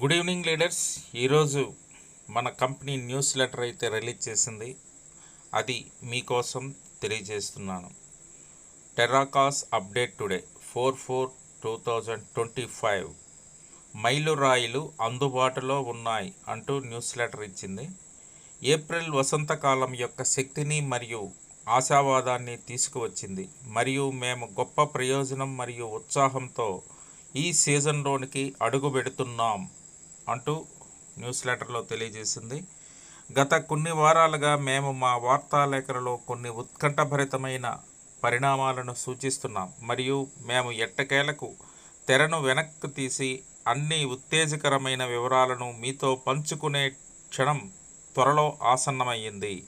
Good evening leaders ఈరోజు మన company newsletter అయితే రిలీజ్ చేసింది. అది మీకోసం తెలియజేస్తున్నాను. టెర్రాకాస్ update today four four two thousand twenty five మైలురాయిలు అందుబాటులో ఉన్నాయి అంటూ న్యూస్ లెటర్ ఇచ్చింది. ఏప్రిల్ వసంతకాలం యొక్క శక్తిని మరియు ఆశావాదాన్ని తీసుకువచ్చింది. మరియు మేము గొప్ప ప్రయోజనం మరియు ఉత్సాహంతో ఈ సీజన్లోనికి అడుగు పెడుతున్నాం అంటూ న్యూస్ లెటర్లో తెలియజేసింది. గత కొన్ని వారాలుగా మేము మా వార్తాలేఖలలో కొన్ని ఉత్కంఠభరితమైన పరిణామాలను సూచిస్తున్నాం. మరియు మేము ఎట్టకేలకు తెరను వెనక్కి తీసి అన్ని ఉత్తేజకరమైన వివరాలను మీతో పంచుకునే క్షణం త్వరలో ఆసన్నమయ్యింది.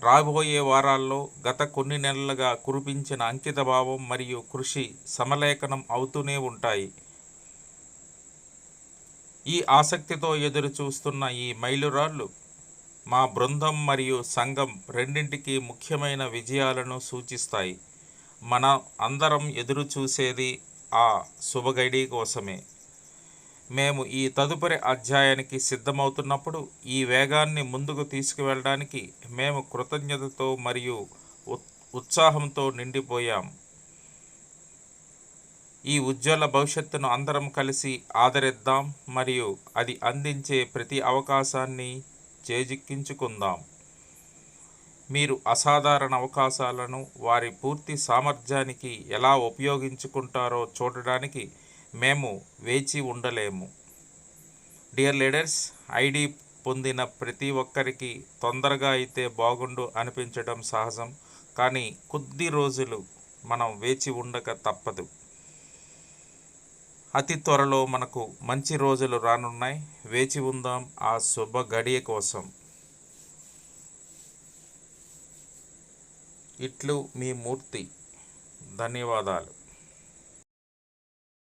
రాబోయే వారాల్లో గత కొన్ని నెలలుగా కురిపించిన అంకితభావం మరియు కృషి సమలేఖనం అవుతూనే ఉంటాయి. ఈ ఆసక్తితో ఎదురు చూస్తున్న ఈ మైలురాళ్ళు మా బృందం మరియు సంఘం రెండింటికి ముఖ్యమైన విజయాలను సూచిస్తాయి. మన అందరం ఎదురు చూసేది ఆ శుభగడి కోసమే. మేము ఈ తదుపరి అధ్యాయానికి సిద్ధమవుతున్నప్పుడు ఈ వేగాన్ని ముందుకు తీసుకువెళ్ళడానికి మేము కృతజ్ఞతతో మరియు ఉత్సాహంతో నిండిపోయాం. ఈ ఉజ్వల భవిష్యత్తును అందరం కలిసి ఆదరిద్దాం మరియు అది అందించే ప్రతి అవకాశాన్ని చేజిక్కించుకుందాం. మీరు అసాధారణ అవకాశాలను వారి పూర్తి సామర్థ్యానికి ఎలా ఉపయోగించుకుంటారో చూడడానికి మేము వేచి ఉండలేము. డియర్ లీడర్స్ ఐడి పొందిన ప్రతి ఒక్కరికి తొందరగా అయితే బాగుండు అనిపించడం సహజం కానీ కొద్ది రోజులు మనం వేచి ఉండక తప్పదు. అతి త్వరలో మనకు మంచి రోజులు రానున్నాయి. వేచి ఉందాం ఆ శుభ గడియ కోసం. ఇట్లు మీ మూర్తి. ధన్యవాదాలు.